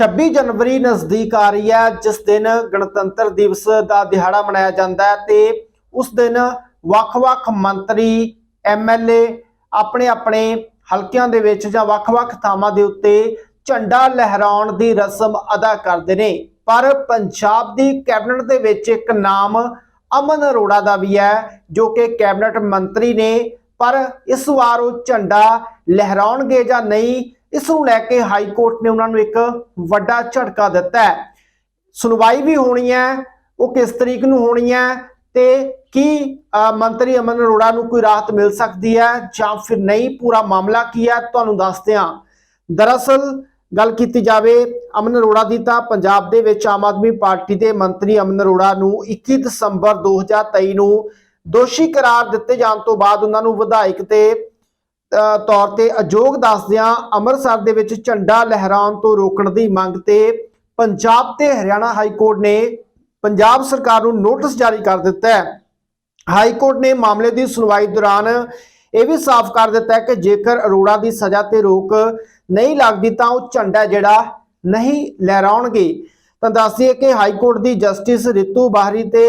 26 ਜਨਵਰੀ ਨਜ਼ਦੀਕ ਆ ਰਹੀ ਹੈ, ਜਿਸ ਦਿਨ ਗਣਤੰਤਰ ਦਿਵਸ ਦਾ ਦਿਹਾੜਾ ਮਨਾਇਆ ਜਾਂਦਾ ਹੈ ਤੇ ਉਸ ਦਿਨ ਵੱਖ-ਵੱਖ ਮੰਤਰੀ ਐਮਐਲਏ ਆਪਣੇ ਆਪਣੇ ਹਲਕਿਆਂ ਦੇ ਵਿੱਚ ਜਾਂ ਵੱਖ-ਵੱਖ ਥਾਵਾਂ ਦੇ ਉੱਤੇ ਝੰਡਾ ਲਹਿਰਾਉਣ ਦੀ ਰਸਮ ਅਦਾ ਕਰਦੇ ਨੇ। ਪਰ ਪੰਜਾਬ ਦੀ ਕੈਬਨਿਟ ਦੇ ਵਿੱਚ ਇੱਕ ਨਾਮ ਅਮਨ ਅਰੋੜਾ ਦਾ ਵੀ ਹੈ, ਜੋ ਕਿ ਕੈਬਨਿਟ ਮੰਤਰੀ ਨੇ। ਪਰ ਇਸ ਵਾਰ ਉਹ ਝੰਡਾ ਲਹਿਰਾਉਣਗੇ ਜਾਂ ਨਹੀਂ ਇਸ ਨੂੰ ਲੈ ਕੇ ਹਾਈ ਕੋਰਟ ਨੇ ਉਹਨਾਂ ਨੂੰ ਇੱਕ ਵੱਡਾ ਝਟਕਾ ਦਿੱਤਾ ਹੈ। ਸੁਣਵਾਈ ਵੀ ਹੋਣੀ ਹੈ, ਉਹ ਕਿਸ ਤਰੀਕ ਨੂੰ ਹੋਣੀ ਹੈ ਤੇ ਕੀ ਮੰਤਰੀ ਅਮਨ ਅਰੋੜਾ ਨੂੰ ਕੋਈ ਰਾਹਤ ਮਿਲ ਸਕਦੀ ਹੈ ਜਾਂ ਫਿਰ ਨਹੀਂ, ਪੂਰਾ ਮਾਮਲਾ ਕੀ ਹੈ ਤੁਹਾਨੂੰ ਦੱਸਦੇ ਹਾਂ। ਦਰਅਸਲ ਗੱਲ ਕੀਤੀ ਜਾਵੇ ਅਮਨ ਅਰੋੜਾ ਦੀ ਤਾਂ ਪੰਜਾਬ ਦੇ ਵਿੱਚ ਆਮ ਆਦਮੀ ਪਾਰਟੀ ਦੇ ਮੰਤਰੀ ਅਮਨ ਅਰੋੜਾ ਨੂੰ 21 ਦਸੰਬਰ 2023 ਨੂੰ ਦੋਸ਼ੀ ਕਰਾਰ ਦਿੱਤੇ ਜਾਣ ਤੋਂ ਬਾਅਦ ਉਹਨਾਂ ਨੂੰ ਵਿਧਾਇਕ ਤੇ ਤੌਰ ਤੇ ਅਯੋਗ ਦੱਸਦਿਆਂ ਅੰਮ੍ਰਿਤਸਰ ਦੇ ਵਿੱਚ ਝੰਡਾ ਲਹਿਰਾਉਣ ਤੋਂ ਰੋਕਣ ਦੀ ਮੰਗ ਤੇ ਪੰਜਾਬ ਤੇ ਹਰਿਆਣਾ ਹਾਈ ਕੋਰਟ ਨੇ ਪੰਜਾਬ ਸਰਕਾਰ ਨੂੰ ਨੋਟਿਸ ਜਾਰੀ ਕਰ ਦਿੱਤਾ ਹੈ। ਹਾਈ ਕੋਰਟ ਨੇ ਮਾਮਲੇ ਦੀ ਸੁਣਵਾਈ ਦੌਰਾਨ ਇਹ ਵੀ ਸਾਫ਼ ਕਰ ਦਿੱਤਾ ਹੈ ਕਿ ਜੇਕਰ ਅਰੋੜਾ ਦੀ ਸਜ਼ਾ ਤੇ ਰੋਕ ਨਹੀਂ ਲੱਗਦੀ ਤਾਂ ਉਹ ਝੰਡਾ ਜਿਹੜਾ ਨਹੀਂ ਲਹਿਰਾਉਣਗੇ। ਤਾਂ ਦੱਸ ਕਿ ਹਾਈ ਕੋਰਟ ਦੀ ਜਸਟਿਸ ਰਿਤੂ ਬਾਹਰੀ ਤੇ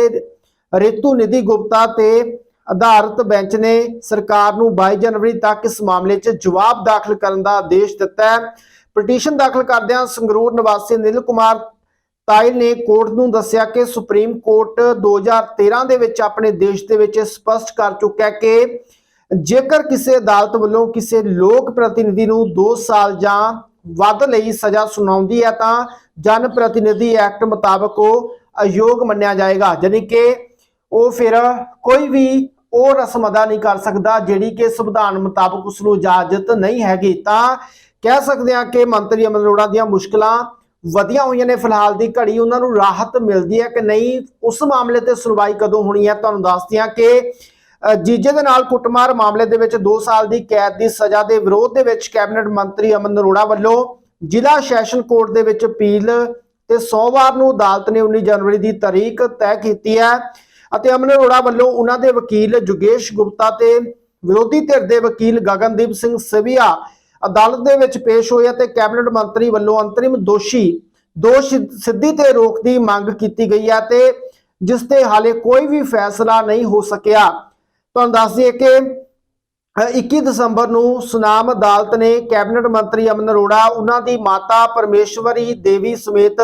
ਰਿਤੂ ਨਿਧੀ ਗੁਪਤਾ ਤੇ ਆਧਾਰਿਤ ਬੈਂਚ ਨੇ ਸਰਕਾਰ ਨੂੰ 22 ਜਨਵਰੀ ਤੱਕ ਇਸ ਮਾਮਲੇ 'ਚ ਜਵਾਬ ਦਾਖਲ ਕਰਨ ਦਾ ਆਦੇਸ਼ ਦਿੱਤਾ ਹੈ। ਪਟੀਸ਼ਨ ਦਾਖਲ ਕਰਦਿਆਂ ਸੰਗਰੂਰ ਨਿਵਾਸੀ ਨਿਲ ਕੁਮਾਰ ਤਾਇਲ ਨੇ ਕੋਰਟ ਨੂੰ ਦੱਸਿਆ ਕਿ ਸੁਪਰੀਮ ਕੋਰਟ 2013 ਦੇ ਵਿੱਚ ਆਪਣੇ ਦੇਸ਼ ਦੇ ਵਿੱਚ ਸਪਸ਼ਟ ਕਰ ਚੁੱਕਾ ਹੈ ਕਿ ਜੇਕਰ ਕਿਸੇ ਅਦਾਲਤ ਵੱਲੋਂ ਕਿਸੇ ਲੋਕ ਪ੍ਰਤੀਨਿਧੀ ਨੂੰ 2 ਸਾਲ ਜਾਂ ਵੱਧ ਲਈ ਸਜ਼ਾ ਸੁਣਾਉਂਦੀ ਹੈ ਤਾਂ ਜਨ ਪ੍ਰਤੀਨਿਧੀ ਐਕਟ ਮੁਤਾਬਕ ਉਹ ਅਯੋਗ ਮੰਨਿਆ ਜਾਏਗਾ। ਯਾਨੀ ਕਿ ਉਹ ਫਿਰ ਕੋਈ ਵੀ ਉਹ ਰਸਮ ਅਦਾ ਨਹੀਂ ਕਰ ਸਕਦਾ, ਜਿਹੜੀ ਕਿ ਸੰਵਿਧਾਨ ਮੁਤਾਬਕ ਉਸ ਨੂੰ ਇਜਾਜ਼ਤ ਨਹੀਂ ਹੈਗੀ। ਤਾਂ ਕਹਿ ਸਕਦੇ ਹਾਂ ਕਿ ਮੰਤਰੀ ਅਮਨ ਅਰੋੜਾ ਦੀਆਂ ਮੁਸ਼ਕਲਾਂ ਵਧੀਆਂ ਹੋਈਆਂ ਨੇ। ਫਿਲਹਾਲ ਦੀ ਘੜੀ ਉਹਨਾਂ ਨੂੰ ਰਾਹਤ ਮਿਲਦੀ ਹੈ ਕਿ ਨਹੀਂ, ਉਸ ਮਾਮਲੇ ਤੇ ਸੁਣਵਾਈ ਕਦੋਂ ਹੋਣੀ ਹੈ? ਤੁਹਾਨੂੰ ਦੱਸਦੇ ਹਾਂ ਕਿ ਜੀਜੇ ਦੇ ਨਾਲ ਕੁੱਟਮਾਰ ਮਾਮਲੇ ਦੇ ਵਿੱਚ 2 ਸਾਲ ਦੀ ਕੈਦ ਦੀ ਸਜ਼ਾ ਦੇ ਵਿਰੋਧ ਦੇ ਵਿੱਚ ਕੈਬਨਿਟ ਮੰਤਰੀ ਅਮਨ ਅਰੋੜਾ ਵੱਲੋਂ ਜ਼ਿਲ੍ਹਾ ਸੈਸ਼ਨ ਕੋਰਟ ਦੇ ਵਿੱਚ ਅਪੀਲ ਤੇ ਸੋਮਵਾਰ ਨੂੰ ਅਦਾਲਤ ਨੇ 19 ਜਨਵਰੀ ਦੀ ਤਾਰੀਖ ਤੈਅ ਕੀਤੀ ਹੈ। ਅਤੇ ਅਮਨ ਅਰੋੜਾ ਵੱਲੋਂ ਉਹਨਾਂ ਦੇ ਵਕੀਲ ਜੁਗੇਸ਼ ਗੁਪਤਾ ਤੇ ਵਿਰੋਧੀ ਧਿਰ ਦੇ ਵਕੀਲ ਗਗਨਦੀਪ ਸਿੰਘ ਸਵੀਆ ਅਦਾਲਤ ਦੇ ਵਿੱਚ ਪੇਸ਼ ਹੋਏ ਅਤੇ ਕੈਬਨਿਟ ਮੰਤਰੀ ਵੱਲੋਂ ਅੰਤਰਿਮ ਦੋਸ਼ੀ, ਦੋਸ਼ ਸਿੱਧੀ ਤੇ ਰੋਕ ਦੀ ਮੰਗ ਕੀਤੀ ਗਈ ਹੈ ਤੇ ਜਿਸ ਤੇ ਹਾਲੇ ਕੋਈ ਵੀ ਫੈਸਲਾ ਨਹੀਂ ਹੋ ਸਕਿਆ। ਤੁਹਾਨੂੰ ਦੱਸ ਦਈਏ ਕਿ 21 ਦਸੰਬਰ ਨੂੰ ਸੁਨਾਮ ਅਦਾਲਤ ਨੇ ਕੈਬਨਿਟ ਮੰਤਰੀ ਅਮਨ ਅਰੋੜਾ ਉਹਨਾਂ ਦੀ ਮਾਤਾ ਪਰਮੇਸ਼ਵਰੀ ਦੇਵੀ ਸਮੇਤ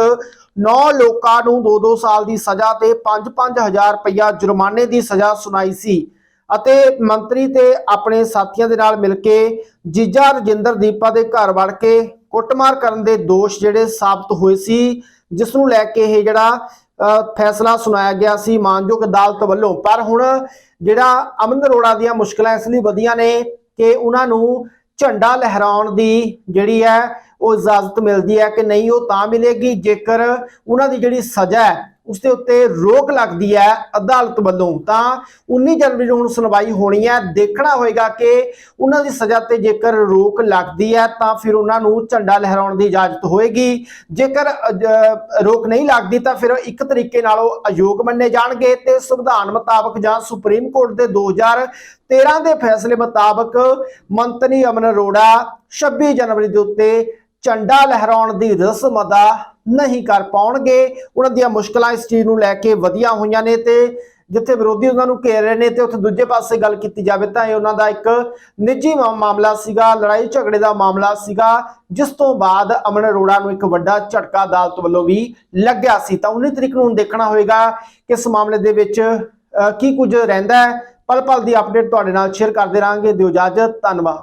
9 ਲੋਕਾਂ ਨੂੰ 2-2 ਸਾਲ ਦੀ ਸਜ਼ਾ ਤੇ 5-5000 ਰੁਪਇਆ ਜੁਰਮਾਨੇ ਦੀ ਸਜ਼ਾ ਸੁਣਾਈ ਸੀ ਅਤੇ ਮੰਤਰੀ ਤੇ ਆਪਣੇ ਸਾਥੀਆਂ ਦੇ ਨਾਲ ਮਿਲ ਕੇ ਜੀਜਾ ਰਜਿੰਦਰ ਦੀਪਾ ਦੇ ਘਰ ਵੜ ਕੇ ਕੁੱਟਮਾਰ ਕਰਨ ਦੇ ਦੋਸ਼ ਜਿਹੜੇ ਸਾਬਤ ਹੋਏ ਸੀ ਜਿਸ ਨੂੰ ਲੈ ਕੇ ਇਹ ਜਿਹੜਾ ਅ, ਫੈਸਲਾ ਸੁਣਾਇਆ ਗਿਆ ਸੀ ਮਾਨਯੋਗ ਅਦਾਲਤ ਵੱਲੋਂ। ਪਰ ਹੁਣ ਜਿਹੜਾ ਅਮਨ ਅਰੋੜਾ ਦੀਆਂ ਮੁਸ਼ਕਲਾਂ ਇਸ ਲਈ ਵਧੀਆਂ ਨੇ ਕਿ ਉਹਨਾਂ ਨੂੰ ਝੰਡਾ ਲਹਿਰਾਉਣ ਦੀ ਜਿਹੜੀ ਹੈ ਉਹ ਇਜਾਜ਼ਤ ਮਿਲਦੀ ਹੈ ਕਿ ਨਹੀਂ ਉਹ ਤਾਂ ਮਿਲੇਗੀ, ਜੇਕਰ ਉਹਨਾਂ ਦੀ ਜਿਹੜੀ ਸਜ਼ਾ ਹੈ ਉਸ ਦੇ ਉੱਤੇ ਰੋਕ ਲੱਗਦੀ ਹੈ ਅਦਾਲਤ ਵੱਲੋਂ। ਤਾਂ 19 ਜਨਵਰੀ ਨੂੰ ਹੁਣ ਸੁਣਵਾਈ ਹੋਣੀ ਹੈ। ਦੇਖਣਾ ਹੋਏਗਾ ਕਿ ਉਹਨਾਂ ਦੀ ਸਜ਼ਾ ਤੇ ਜੇਕਰ ਰੋਕ ਲੱਗਦੀ ਹੈ ਤਾਂ ਫਿਰ ਉਹਨਾਂ ਨੂੰ ਝੰਡਾ ਲਹਿਰਾਉਣ ਦੀ ਇਜਾਜ਼ਤ ਹੋਏਗੀ। ਜੇਕਰ ਰੋਕ ਨਹੀਂ ਲੱਗਦੀ ਤਾਂ ਫਿਰ ਇੱਕ ਤਰੀਕੇ ਨਾਲ ਉਹ ਅਯੋਗ ਮੰਨੇ ਜਾਣਗੇ ਤੇ ਸੰਵਿਧਾਨ ਮੁਤਾਬਕ ਜਾਂ ਸੁਪਰੀਮ ਕੋਰਟ ਦੇ 2013 ਦੇ ਫੈਸਲੇ ਮੁਤਾਬਕ ਮੰਤਰੀ ਅਮਨ ਅਰੋੜਾ 26 ਜਨਵਰੀ ਦੇ ਉੱਤੇ ਝੰਡਾ ਲਹਿਰਾਉਣ ਦੀ ਰਸਮ ਅਦਾ ਨਹੀਂ ਕਰ ਪਾਉਣਗੇ। ਉਹਨਾਂ ਦੀਆਂ ਮੁਸ਼ਕਲਾਂ ਇਸ ਚੀਜ਼ ਨੂੰ ਲੈ ਕੇ ਵਧੀਆਂ ਹੋਈਆਂ ਨੇ ਤੇ ਜਿੱਥੇ ਵਿਰੋਧੀ ਉਹਨਾਂ ਨੂੰ ਘੇਰ ਰਹੇ ਨੇ ਤੇ ਉੱਥੇ ਦੂਜੇ ਪਾਸੇ ਗੱਲ ਕੀਤੀ ਜਾਵੇ ਤਾਂ ਇਹ ਉਹਨਾਂ ਦਾ ਇੱਕ ਨਿੱਜੀ ਮਾਮਲਾ ਸੀਗਾ, ਲੜਾਈ ਝਗੜੇ ਦਾ ਮਾਮਲਾ ਸੀਗਾ, ਜਿਸ ਤੋਂ ਬਾਅਦ ਅਮਨ ਅਰੋੜਾ ਨੂੰ ਇੱਕ ਵੱਡਾ ਝਟਕਾ ਅਦਾਲਤ ਵੱਲੋਂ ਵੀ ਲੱਗਿਆ ਸੀ। ਤਾਂ 19 ਤਰੀਕ ਨੂੰ ਹੁਣ ਦੇਖਣਾ ਹੋਏਗਾ ਕਿ ਇਸ ਮਾਮਲੇ ਦੇ ਵਿੱਚ ਕੀ ਕੁਝ ਰਹਿੰਦਾ ਹੈ। ਪਲ ਪਲ ਦੀ ਅਪਡੇਟ ਤੁਹਾਡੇ ਨਾਲ ਸ਼ੇਅਰ ਕਰਦੇ ਰਹਾਂਗੇ। ਦਿਓ ਇਜਾਜ਼ਤ, ਧੰਨਵਾਦ।